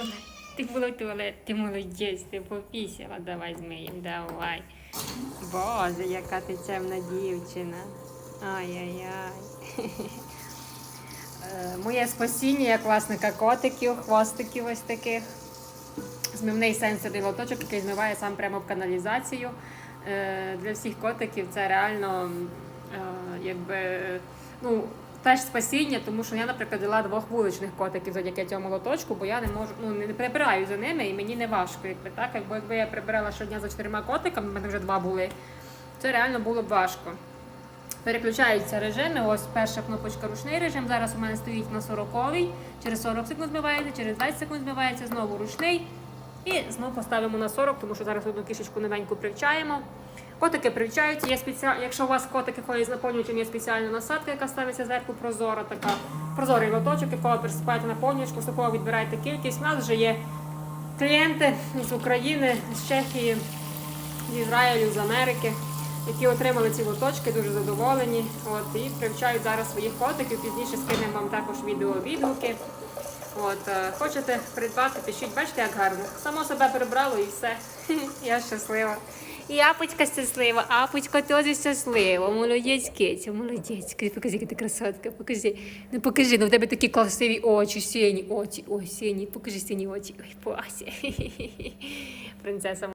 Схони. Ти була в туалет, ти молодець, ти попісяла, давай змиєм, давай. Боже, яка ти чемна дівчина. Ай-яй-яй. Е, Моє спасіння як власника котиків, хвостиків ось таких. Змивний сенсорний лоточок, який змиває сам прямо в каналізацію. Е, Для всіх котиків це реально е, якби, ну, теж спасіння, тому що я, наприклад, взяла двох вуличних котиків завдяки цьому лоточку, бо я не можу, ну, не прибираю за ними і мені не важко. Якби, так? Якби, якби я прибирала щодня за чотирма котиками, в мене вже два були, це реально було б важко. Переключаються режими. Ось перша кнопочка ручний режим. Зараз у мене стоїть на 40-й. Через 40 секунд змивається, через 20 секунд змивається, знову ручний. І знову поставимо на 40, тому що зараз одну кішечку новеньку привчаємо. Котики привчаються. Є спеціа... Якщо у вас котики ходять з наповнювачем, є спеціальна насадка, яка ставиться зверху прозора, така прозорий лоточок, якого присипаєте наповнювач, поступово відбираєте кількість. У нас вже є клієнти з України, з Чехії, з Ізраїлю, з Америки, які отримали ці лоточки, дуже задоволені. От, і привчають зараз своїх котиків. Пізніше скинемо вам також відео-відгуки. От, е, хочете придбати, пишіть, бачите, як гарно. Само себе прибрало і все. Я щаслива. І апочка щаслива, апочка теж щаслива. Молодець киця, молодець. Покажи, яка ти красотка, покажи. Ну покажи, ну в тебе такі красиві очі, сині очі, ой, сині, покажи сині очі. Ой, Пася. Принцеса